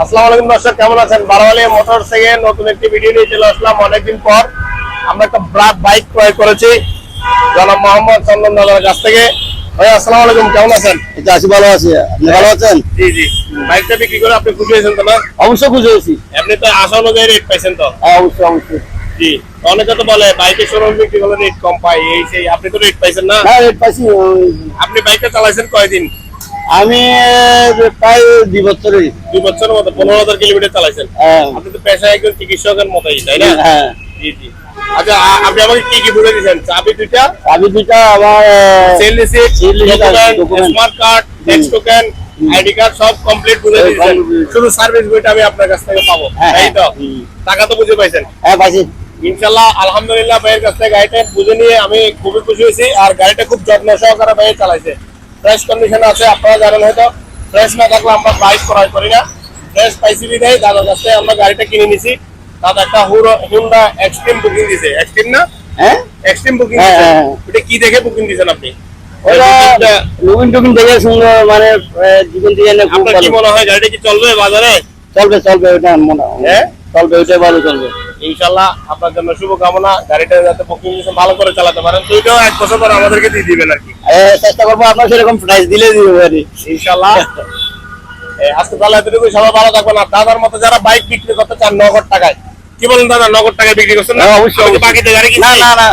আসসালামু আলাইকুম দর্শক কেমন আছেন? বারোয়ালি মোটর থেকে নতুন একটি ভিডিও নিয়ে চলে আসলাম। অনেকদিন পর আমরা একটা ব্রাক বাইক ক্রয় করেছি জনাব মোহাম্মদ চন্দন দাদার কাছ থেকে। ভাই আসসালামু আলাইকুম কেমন আছেন? আছি ভালো আছি। আপনি ভালো আছেন? জি জি। বাইকটা বিক্রি করে আপনি খুশি হয়েছেন তো না? অবশ্যই খুশি হয়েছি। আপনি তো আশা অনুযায়ী রেট পাইছেন তো? হ্যাঁ অবশ্যই অবশ্যই। জি। অনেকে তো বলে বাইকের শোরুম বিক্রি করলে রেট কম পাই এই সেই আপনি তো রেট পাইছেন না? না রেট পাইছি আপনি বাইকটা চালাইছেন কয়দিন? আমি প্রায় দুই বছরই দুই বছরের মতো পনেরো হাজার কিলোমিটার চালাইছেন। হ্যাঁ। আপনি তো পেশায় একজন চিকিৎসকের মতোই তাই না? হ্যাঁ। জি জি। আচ্ছা আপনি আমাকে কি কি বলে দিয়েছেন? চাবি দুইটা আমি দুইটা আমার সেল রিসিপ্ট Sale receipt আর document. document। Smart card tax token ID card সব কমপ্লিট বলে দিয়েছেন। শুধু সার্ভিস বইটা আমি আপনার কাছ থেকে পাবো হ্যাঁ, তাই তো? টাকা তো বুঝে পাইছেন। হ্যাঁ পাইছি। ইনশাল্লাহ আলহামদুলিল্লাহ ভাইয়ের কাছ থেকে গাড়িটা বুঝে নিয়ে আমি খুবই খুশি হয়েছি আর গাড়িটা খুব যত্ন সহকারে ভাইয়ে চালাইছে। ফ্রেশ কন্ডিশন আছে আপনারা জানেন হয়তো। ফ্রেশ না থাকলে আমরা বাইক ক্রয় করি না। ফ্রেশ পাইছি বিধায় দাদার কাছ থেকে আমরা গাড়িটা কিনে নিছি। দাদা একটা হুরো হুন্ডা এক্সট্রিম বুকিং দিছে। এক্সট্রিম না? হ্যাঁ? এক্সট্রিম বুকিং হ্যাঁ, দিছে। হ্যাঁ, হ্যাঁ। ওটা কি দেখে বুকিং দিছেন আপনি? ওটা বুকিংটা- লুকিং দেখে সুন্দর মানে জীবন এনে খুব আপনার কি মনে হয় গাড়িটা কি চলবে বাজারে? চলবে চলবে ওইটা মনে হয়। হ্যাঁ? চলবে ওইটাই ভালো চলবে। ইনশাল্লাহ আপনার জন্য শুভকামনা গাড়িটা যাতে ভালো করে চালাতে পারেন এক বছর পর আমাদেরকে দিয়ে দিবেন আর কি। চেষ্টা করব আপনার সেরকম প্রাইস দিলে দিবে আর ইনশাল্লাহ আজকে তাহলে এতটুকু সবাই ভালো থাকবেন। আর দাদার মতো যারা বাইক বিক্রি করতে চান নগদ টাকায় কি বলেন দাদা নগদ টাকায় বিক্রি করছেন না? হ্যাঁ, অবশ্যই। বাকিতে গাড়ি না না না।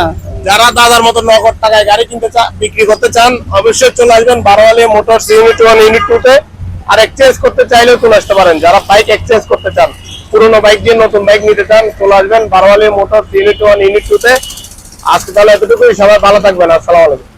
যারা দাদার মতো নগদ টাকায় গাড়ি কিনতে চান বিক্রি করতে চান অবশ্যই চলে আসবেন Baroyali motors unit one unit two তে। আর এক্সচেঞ্জ করতে চাইলেও চলে আসতে পারেন। যারা বাইক এক্সচেঞ্জ করতে চান পুরোনো বাইক দিয়ে নতুন বাইক নিতে চান, চলে আসবেন Baroyali motor three unit one unit two তে। আজকে তাহলে এতটুকুই, সবাই ভালো থাকবেন, আসসালামু আলাইকুম।